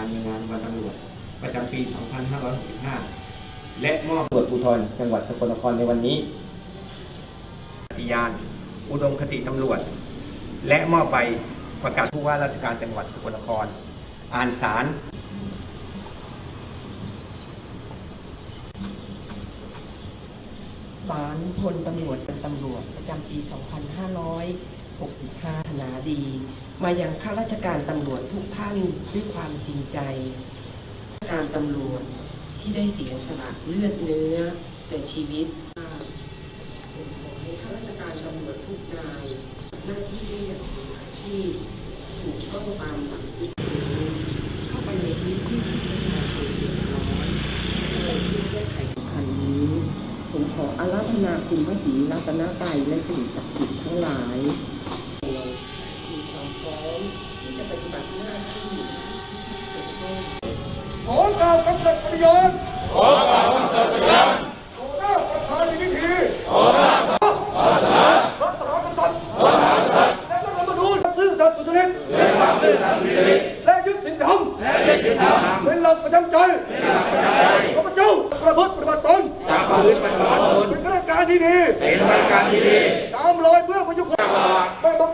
การในงานวันตำรวจประจำปี 2565 และมอบตรวจภูธรจังหวัดสกลนครในวันนี้ปฏิญาณอุดมคติตำรวจ และมอบใบประกาศผู้ว่าราชการจังหวัดสกลนคร อ่านสารศาลพลตำรวจเป็นตำรวจประจำปี 2500 2565นาดี มายังข้าราชการตำรวจทุกท่านด้วยความจริงใจ การตำรวจที่ได้เสียสละเลือดเนื้อ แต่ชีวิตผมขอให้ข้าราชการตำรวจทุกนายหน้าที่ได้อย่างมืออาชีพถูกต้องตามหลักวิถีเข้าไปในพื้นที่ที่ประชาชนเดือดร้อนเพื่อช่วยแก้ไขปัญหานี้ ผมขออาราธนาคุณ พระศรีรัตนตรัยและสิ่งศักดิ์สิทธิ์ทั้งหลายเรามีความพร้อมที่จะปฏิบัติหน้าที่ถูกต้องขอกล่าวคำสัตย์ปฏิญาณขอกล่าวคำสัตย์ปฏิญาณต่อหน้ ข้าพเจ้าประพฤติปฏิบัติตนจากประพฤติปฏิบัติตนเป็นข้าราชการที่ดีเป็นข้าราชการที่ดีตามรอยเพื่อประยุกต์ไม่บัง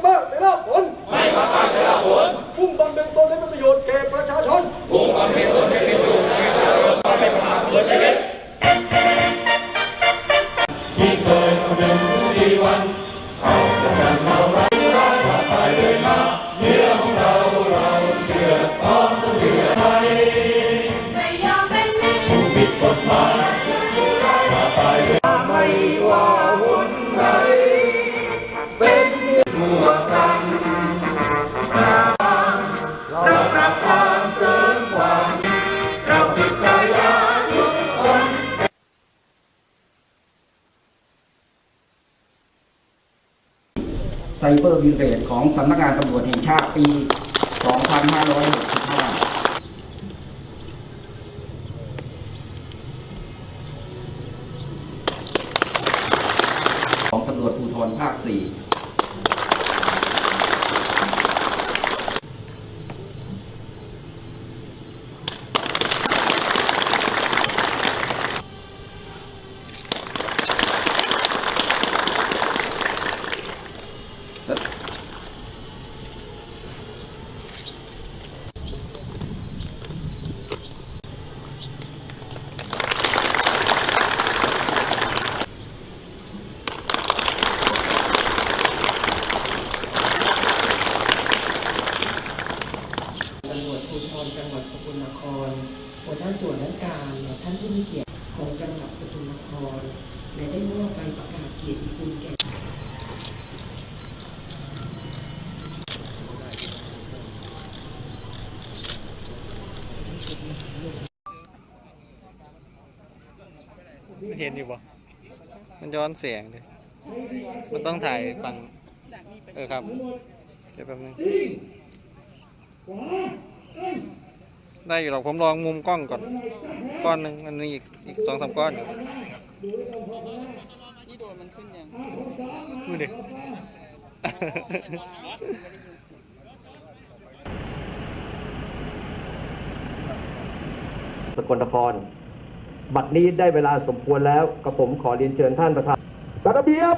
ไซเบอร์วินเรทของสำนักงานตำรวจแห่งชาติปี 2565ของตำรวจภูธรภาค 4 ท่านผู้มีเกียรติของจังหวัดสกลนครและได้มอบใบประกาศเกียรติคุณแก่เห็นอยู่บ่มันย้อนเสียงดิมันต้องถ่ายฝั่งเออครับ เดี๋ยวแป๊บนึงได้อยู่หรอกผมลองมุมกล้องก่อน ก้อนหนึ่งมันมีอีกอีกสองสามก้อนอยู่นี่โดนมันขึ้นยังดูดิสกลนคร บัดนี้ได้เวลาสมควรแล้วกระผมขอเรียนเชิญท่านประธานจัดระเบียบ